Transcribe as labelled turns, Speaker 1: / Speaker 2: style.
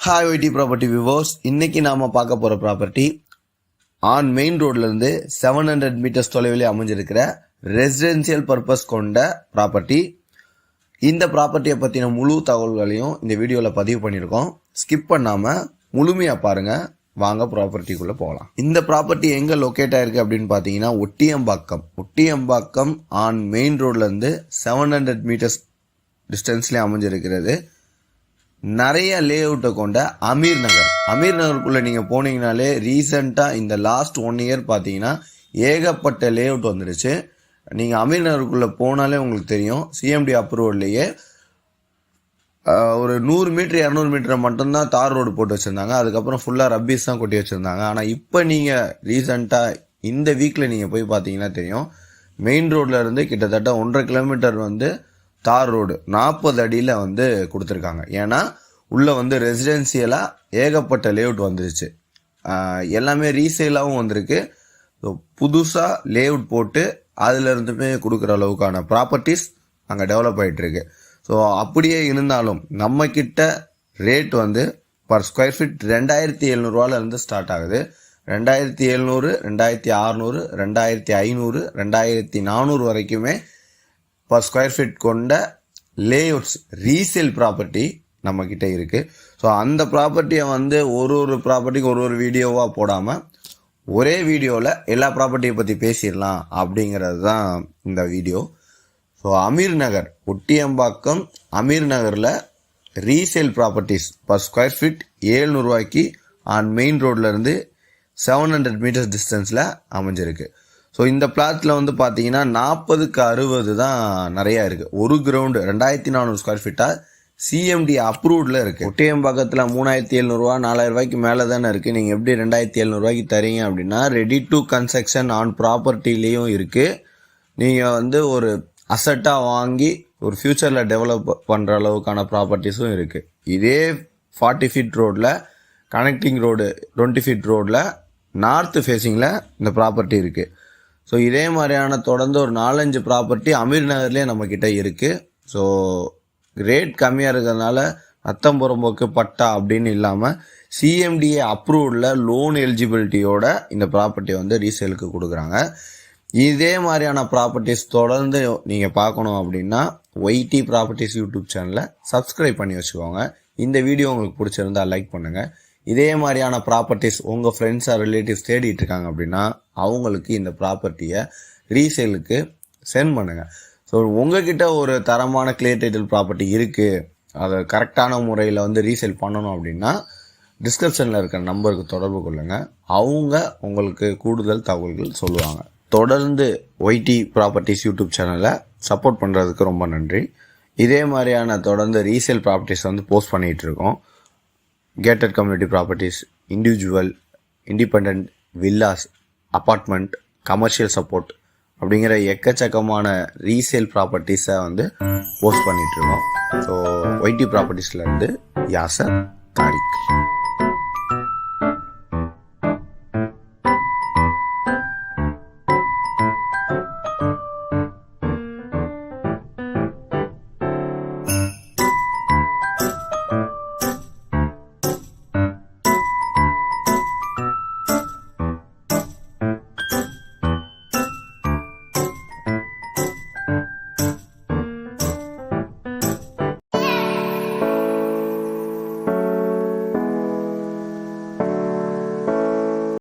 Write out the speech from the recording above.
Speaker 1: Hi YT property விவோஸ் இன்னைக்கு நாம பார்க்க போற ப்ராப்பர்ட்டி ஆன் மெயின் ரோட்ல இருந்து செவன் ஹண்ட்ரட் மீட்டர்ஸ் தொலைவில் அமைஞ்சிருக்கிற ரெசிடென்சியல் பர்பஸ் கொண்ட ப்ராப்பர்ட்டி இந்த ப்ராப்பர்ட்டியை பற்றின முழு தகவல்களையும் இந்த வீடியோவில் பதிவு பண்ணியிருக்கோம். ஸ்கிப் பண்ணாமல் முழுமையாக பாருங்கள் வாங்க ப்ராப்பர்ட்டிக்குள்ளே போகலாம் இந்த ப்ராப்பர்ட்டி எங்கே லொக்கேட் ஆயிருக்கு அப்படின்னு பார்த்தீங்கன்னா ஒட்டியம்பாக்கம். ஒட்டியம்பாக்கம் ஆன் மெயின் ரோட்லேருந்து செவன் ஹண்ட்ரட் மீட்டர்ஸ் டிஸ்டன்ஸ்லேயே அமைஞ்சிருக்கிறது. நிறைய லே அவுட்டை கொண்ட அமீர் நகர். அமீர் நகருக்குள்ளே நீங்கள் போனீங்கனாலே ரீசெண்டாக இந்த லாஸ்ட் ஒன் இயர் பார்த்தீங்கன்னா ஏகப்பட்ட லே அவுட் வந்துருச்சு. நீங்கள் அமீர் நகருக்குள்ளே போனாலே உங்களுக்கு தெரியும். சிஎம்டி அப்ரூவல்லையே ஒரு நூறு மீட்ரு இரநூறு மீட்டர் மட்டும்தான் தார் ரோடு போட்டு வச்சுருந்தாங்க. அதுக்கப்புறம் ஃபுல்லாக ரப்பீஸ் தான் கொட்டி வச்சுருந்தாங்க. ஆனால் இப்போ நீங்கள் ரீசண்டாக இந்த வீக்கில் நீங்கள் போய் பார்த்தீங்கன்னா தெரியும் மெயின் ரோட்டில் இருந்து கிட்டத்தட்ட ஒன்றரை கிலோமீட்டர் வந்து தார் ரோடு நாற்பது அடியில் வந்து கொடுத்துருக்காங்க. ஏன்னா உள்ளே வந்து ரெசிடென்சியலாக ஏகப்பட்ட லேஅவுட் வந்துருச்சு. எல்லாமே ரீசேலாகவும் வந்திருக்கு. புதுசாக லேஅவுட் போட்டு அதுலேருந்துமே கொடுக்குற அளவுக்கான ப்ராப்பர்ட்டிஸ் அங்கே டெவலப் ஆகிட்டுருக்கு ஸோ அப்படியே இருந்தாலும் நம்ம கிட்ட ரேட் வந்து பர் ஸ்கொயர் ஃபீட் ரெண்டாயிரத்தி எழுநூறுவால இருந்து ஸ்டார்ட் ஆகுது. ரெண்டாயிரத்தி எழுநூறு ரெண்டாயிரத்தி அறநூறு ரெண்டாயிரத்தி ஐநூறு ரெண்டாயிரத்தி நானூறு வரைக்குமே பர் ஸ்கொயர் ஃபீட் கொண்ட லேஅவுட்ஸ் ரீசேல் ப்ராப்பர்ட்டி நம்ம கிட்ட இருக்கு. ஸோ அந்த ப்ராப்பர்ட்டியை வந்து ஒரு ஒரு ப்ராப்பர்ட்டிக்கு ஒரு ஒரு வீடியோவாக போடாமல் ஒரே வீடியோவில் எல்லா ப்ராப்பர்ட்டியை பற்றி பேசிடலாம் அப்படிங்கிறது தான் இந்த வீடியோ ஸோ அமீர் நகர் ஒட்டியம்பாக்கம் அமீர் நகரில் resale properties per square feet ஏழ்நூறுவாய்க்கு on main ரோட்லேருந்து செவன் ஹண்ட்ரட் மீட்டர்ஸ் டிஸ்டன்ஸில் அமைஞ்சிருக்கு. ஸோ இந்த பிளாட்டில் வந்து பார்த்தீங்கன்னா நாற்பதுக்கு அறுபது தான் நிறையா இருக்குது ஒரு கிரவுண்டு ரெண்டாயிரத்தி நானூறு ஸ்கொயர் ஃபீட்டாக சிஎம்டி அப்ரூவ்டில் இருக்குது ஒட்டியம்பாக்கத்தில் மூணாயிரத்தி எழுநூறுவா நாலாயிரம் ரூபாய்க்கு மேலே தானே இருக்குது நீங்கள் எப்படி ரெண்டாயிரத்தி எழுநூறுவாய்க்கு தரீங்க அப்படின்னா ரெடி டு கன்ஸ்ட்ரக்ஷன் ஆன் ப்ராப்பர்ட்டிலேயும் இருக்குது நீங்கள் வந்து ஒரு அசட்டாக வாங்கி ஒரு ஃப்யூச்சரில் டெவலப் பண்ணுற அளவுக்கான ப்ராப்பர்ட்டிஸும் இருக்குது இதே ஃபார்ட்டி ஃபீட் ரோட்டில் கனெக்டிங் ரோடு டுவெண்ட்டி ஃபீட் ரோட்டில் நார்த் ஃபேஸிங்கில் இந்த ப்ராப்பர்ட்டி இருக்குது ஸோ இதே மாதிரியான தொடர்ந்து ஒரு நாலஞ்சு ப்ராப்பர்ட்டி அமீர் நகர்லேயே நம்மக்கிட்ட இருக்குது ஸோ ரேட் கம்மியாக இருக்கிறதுனால ரத்தம் புறம்போக்கு பட்டா அப்படின்னு இல்லாமல் சிஎம்டிஏ அப்ரூவ்டில் லோன் எலிஜிபிலிட்டியோட இந்த ப்ராப்பர்ட்டி வந்து ரீசேலுக்கு கொடுக்குறாங்க. இதே மாதிரியான ப்ராப்பர்ட்டிஸ் தொடர்ந்து நீங்கள் பார்க்கணும் அப்படின்னா ஒய்டி ப்ராப்பர்ட்டிஸ் யூடியூப் சேனலை சப்ஸ்கிரைப் பண்ணி வச்சுக்கோங்க. இந்த வீடியோ உங்களுக்கு பிடிச்சிருந்தா லைக் பண்ணுங்கள் இதே மாதிரியான ப்ராப்பர்ட்டிஸ் உங்கள் ஃப்ரெண்ட்ஸ் ஆர் ரிலேட்டிவ்ஸ் தேடிட்டு இருக்காங்க அப்படின்னா அவங்களுக்கு இந்த ப்ராப்பர்ட்டியை ரீசேலுக்கு சென்ட் பண்ணுங்கள் ஸோ உங்ககிட்ட ஒரு தரமான கிளியர் டைட்டில் ப்ராப்பர்ட்டி இருக்குது அதை கரெக்டான முறையில் வந்து ரீசேல் பண்ணணும் அப்படின்னா டிஸ்கிரிப்ஷனில் இருக்கிற நம்பருக்கு தொடர்பு கொள்ளுங்கள் அவங்க உங்களுக்கு கூடுதல் தகவல்கள் சொல்லுவாங்க. தொடர்ந்து ஒய்டி ப்ராப்பர்ட்டிஸ் யூடியூப் சேனலை சப்போர்ட் பண்ணுறதுக்கு ரொம்ப நன்றி. இதே மாதிரியான தொடர்ந்து ரீசேல் ப்ராப்பர்ட்டிஸ் வந்து போஸ்ட் பண்ணிகிட்டு இருக்கோம் gated community properties individual independent villas apartment commercial support அப்படிங்கிற எக்கச்சக்கமான ரீசேல் ப்ராப்பர்ட்டிஸை வந்து போஸ்ட் பண்ணிகிட்ருக்கோம் இருக்கோம் ஸோ ஒய்டி ப்ராப்பர்ட்டிஸ்லேருந்து யாசர் தாரிக்.